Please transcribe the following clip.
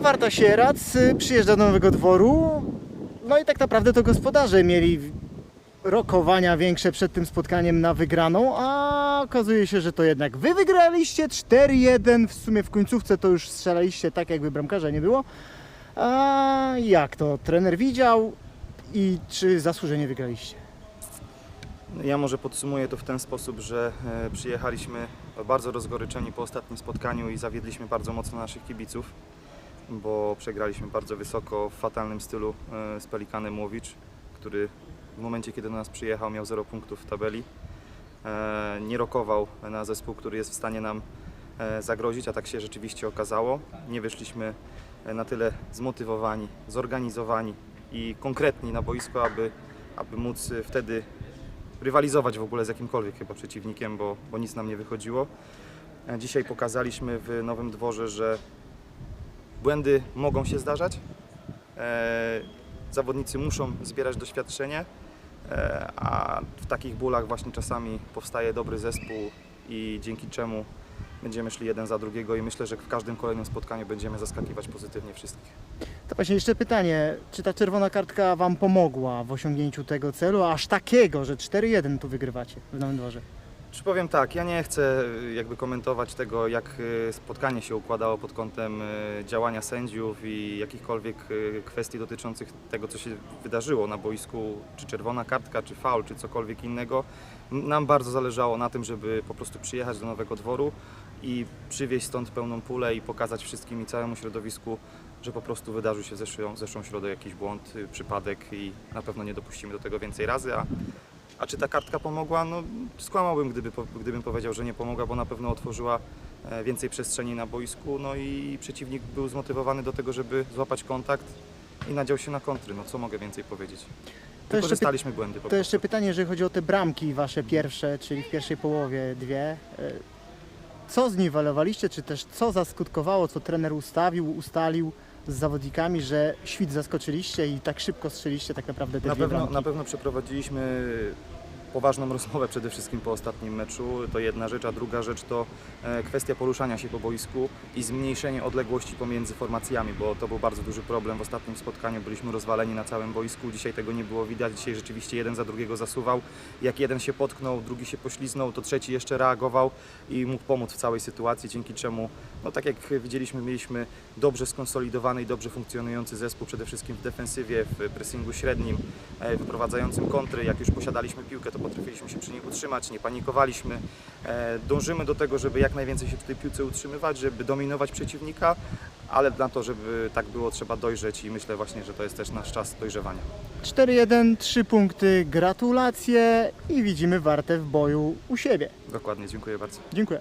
Warta Sierac y, przyjeżdża do Nowego Dworu. No i tak naprawdę to gospodarze mieli rokowania większe przed tym spotkaniem na wygraną, a okazuje się, że to jednak wy wygraliście 4-1. W sumie w końcówce to już strzelaliście tak, jakby bramkarza nie było. A jak to trener widział i czy zasłużenie wygraliście? Ja może podsumuję to w ten sposób, że e, przyjechaliśmy bardzo rozgoryczeni po ostatnim spotkaniu i zawiedliśmy bardzo mocno naszych kibiców, bo przegraliśmy bardzo wysoko w fatalnym stylu e, z Pelikanem Łowicz, który w momencie kiedy do nas przyjechał miał 0 punktów w tabeli. E, Nie rokował na zespół, który jest w stanie nam e, zagrozić, a tak się rzeczywiście okazało. Nie wyszliśmy na tyle zmotywowani, zorganizowani i konkretni na boisko, aby, aby móc wtedy rywalizować w ogóle z jakimkolwiek chyba przeciwnikiem, bo, bo nic nam nie wychodziło. Dzisiaj pokazaliśmy w Nowym Dworze, że błędy mogą się zdarzać. E, zawodnicy muszą zbierać doświadczenie, e, a w takich bólach właśnie czasami powstaje dobry zespół i dzięki czemu będziemy szli jeden za drugiego i myślę, że w każdym kolejnym spotkaniu będziemy zaskakiwać pozytywnie wszystkich. To właśnie jeszcze pytanie, czy ta czerwona kartka Wam pomogła w osiągnięciu tego celu, aż takiego, że 4-1 tu wygrywacie w Nowym Dworze? Czy powiem tak, ja nie chcę y, jakby komentować tego, jak y, spotkanie się układało pod kątem y, działania sędziów i jakichkolwiek kwestii dotyczących tego, co się wydarzyło na boisku, czy czerwona kartka, czy faul, czy cokolwiek innego. Nam bardzo zależało na tym, żeby po prostu przyjechać do Nowego Dworu i przywieźć stąd pełną pulę i pokazać wszystkim i całemu środowisku, że po prostu wydarzył się zeszłą, zeszłą środę jakiś błąd, przypadek i na pewno nie dopuścimy do tego więcej razy, a a czy ta kartka pomogła? No, skłamałbym, gdyby, gdybym powiedział, że nie pomogła, bo na pewno otworzyła e, więcej przestrzeni na boisku, no i przeciwnik był zmotywowany do tego, żeby złapać kontakt i nadział się na kontry. No co mogę więcej powiedzieć? To Wykorzystaliśmy błędy po to jeszcze pytanie, jeżeli chodzi o te bramki Wasze pierwsze, czyli w pierwszej połowie dwie. e, Co zniwelowaliście, czy też co zaskutkowało, co trener ustawił, ustalił z zawodnikami, że świt zaskoczyliście i tak szybko strzeliście tak naprawdę te Na dwie pewno, bramki? na pewno przeprowadziliśmy poważną rozmowę przede wszystkim po ostatnim meczu. To jedna rzecz, a druga rzecz to e, kwestia poruszania się po boisku i zmniejszenie odległości pomiędzy formacjami, bo to był bardzo duży problem w ostatnim spotkaniu. Byliśmy rozwaleni na całym boisku. Dzisiaj tego nie było widać. Dzisiaj rzeczywiście jeden za drugiego zasuwał. Jak jeden się potknął, drugi się pośliznął, to trzeci jeszcze reagował i mógł pomóc w całej sytuacji, dzięki czemu, no tak jak widzieliśmy, mieliśmy dobrze skonsolidowany i dobrze funkcjonujący zespół, przede wszystkim w defensywie, w pressingu średnim, e, wyprowadzającym kontry. Jak już posiadaliśmy piłkę, to potrafiliśmy się przy niej utrzymać, nie panikowaliśmy. E, Dążymy do tego, żeby jak najwięcej się przy tej piłce utrzymywać, żeby dominować przeciwnika, ale na to, żeby tak było, trzeba dojrzeć i myślę właśnie, że to jest też nasz czas dojrzewania. 4-1, 3 punkty, gratulacje i widzimy Wartę w boju u siebie. Dokładnie, dziękuję bardzo. Dziękuję.